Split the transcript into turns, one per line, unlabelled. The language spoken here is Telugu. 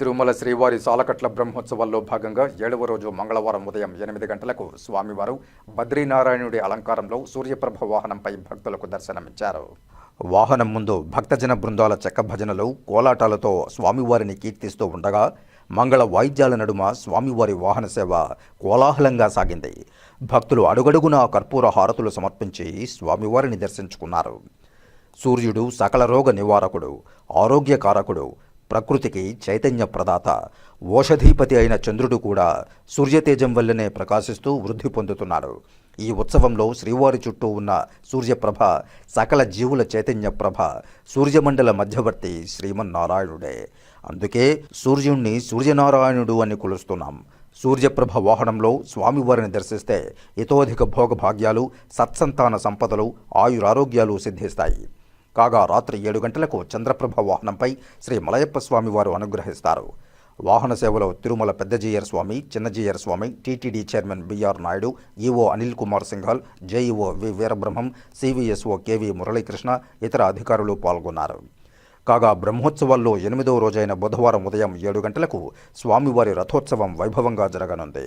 తిరుమల శ్రీవారి సాలకట్ల బ్రహ్మోత్సవాల్లో భాగంగా ఏడవ రోజు మంగళవారం ఉదయం ఎనిమిది గంటలకు స్వామివారు బద్రీనారాయణుడి అలంకారంలో సూర్యప్రభ వాహనంపై భక్తులకు దర్శనమిచ్చారు. వాహనం ముందు భక్తజన బృందాల చెక్క భజనలు కోలాటాలతో స్వామివారిని కీర్తిస్తూ ఉండగా మంగళ వాయిద్యాల నడుమ స్వామివారి వాహన సేవ కోలాహలంగా సాగింది. భక్తులు అడుగడుగునా కర్పూర హారతులు సమర్పించి స్వామివారిని దర్శించుకున్నారు. సూర్యుడు సకల రోగ నివారకుడు ఆరోగ్యకారకుడు ప్రకృతికి చైతన్య ప్రదాత ఓషధీపతి అయిన చంద్రుడు కూడా సూర్యతేజం వల్లనే ప్రకాశిస్తూ వృద్ధి పొందుతున్నాడు. ఈ ఉత్సవంలో శ్రీవారి చుట్టూ ఉన్న సూర్యప్రభ సకల జీవుల చైతన్య ప్రభ సూర్యమండల మధ్యవర్తి శ్రీమన్నారాయణుడే. అందుకే సూర్యుణ్ణి సూర్యనారాయణుడు అని కొలుస్తున్నాం. సూర్యప్రభ వాహనంలో స్వామివారిని దర్శిస్తే ఇతోధిక భోగభాగ్యాలు సత్సంతాన సంపదలు ఆయురారోగ్యాలు సిద్ధిస్తాయి. కాగా రాత్రి ఏడు గంటలకు చంద్రప్రభ వాహనంపై శ్రీ మలయప్ప స్వామి వారు అనుగ్రహిస్తారు. వాహన సేవలో Tirumala Pedda Jeeyar Swami China Jeeyar Swami TTD chairman BR Naidu EO Anil Kumar Singhal JEO V Veerabrahmam CVSO KV Muralikrishna ఇతర అధికారులు పాల్గొన్నారు. కాగా బ్రహ్మోత్సవాల్లో ఎనిమిదవ రోజైన బుధవారం ఉదయం ఏడు గంటలకు స్వామివారి రథోత్సవం వైభవంగా జరగనుంది.